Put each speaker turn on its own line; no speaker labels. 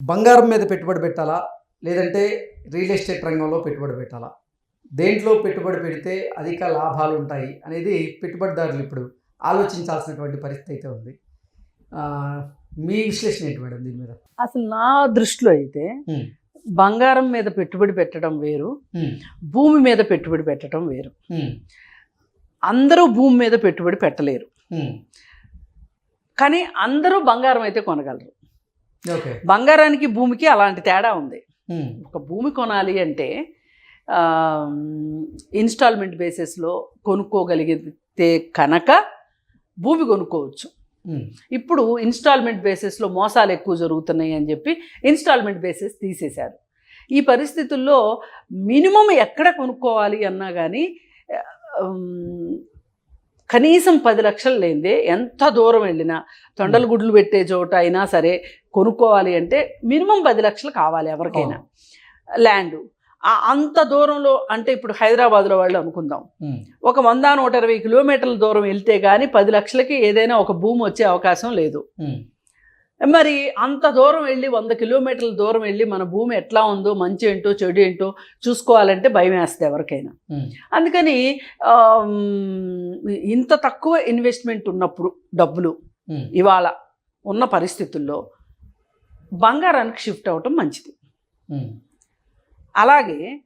బంగారం మీద పెట్టుబడి పెట్టాలా? లేదంటే రియల్ ఎస్టేట్ రంగంలో పెట్టుబడి పెట్టాలా? దేంట్లో పెట్టుబడి పెడితే అధిక లాభాలు ఉంటాయి అనేది పెట్టుబడిదారులు ఇప్పుడు ఆలోచించాల్సినటువంటి పరిస్థితి అయితే ఉంది. మీ విశ్లేషణ ఏంటి మేడం దీని మీద?
అసలు నా దృష్టిలో అయితే. బంగారం మీద పెట్టుబడి పెట్టడం వేరు భూమి మీద పెట్టుబడి పెట్టడం వేరు. అందరూ భూమి మీద పెట్టుబడి పెట్టలేరు. కానీ అందరూ బంగారం అయితే కొనగలరు. బంగారానికి భూమికి అలాంటి తేడా ఉంది. ఒక భూమి కొనాలి అంటే ఇన్స్టాల్మెంట్ బేసిస్లో కొనుక్కోగలిగితే కనుక భూమి కొనుక్కోవచ్చు. ఇప్పుడు ఇన్స్టాల్మెంట్ బేసిస్లో మోసాలు ఎక్కువ జరుగుతున్నాయి అని చెప్పి ఇన్స్టాల్మెంట్ బేసిస్ తీసేశారు. ఈ పరిస్థితుల్లో మినిమం ఎక్కడ కొనుక్కోవాలి అన్నా కానీ కనీసం పది లక్షలు లేనిదే ఎంత దూరం వెళ్ళినా తొండల గుడ్లు పెట్టే చోట అయినా సరే కొనుక్కోవాలి అంటే మినిమం పది లక్షలు కావాలి ఎవరికైనా. ల్యాండ్. అంత దూరంలో అంటే ఇప్పుడు హైదరాబాద్లో వాళ్ళు అనుకుందాం. ఒక వంద నూట ఇరవై కిలోమీటర్ల దూరం వెళ్తే కానీ పది లక్షలకి ఏదైనా ఒక భూమి వచ్చే అవకాశం లేదు. మరి అంత దూరం వెళ్ళి వంద కిలోమీటర్ల దూరం వెళ్ళి మన భూమి ఎట్లా ఉందో మంచి ఏంటో చెడు ఏంటో చూసుకోవాలంటే భయం వేస్తుంది ఎవరికైనా. అందుకని ఇంత తక్కువ ఇన్వెస్ట్మెంట్ ఉన్నప్పుడు డబ్బులు ఇవాళ ఉన్న పరిస్థితుల్లో బంగారానికి షిఫ్ట్ అవ్వటం మంచిది. అలాగే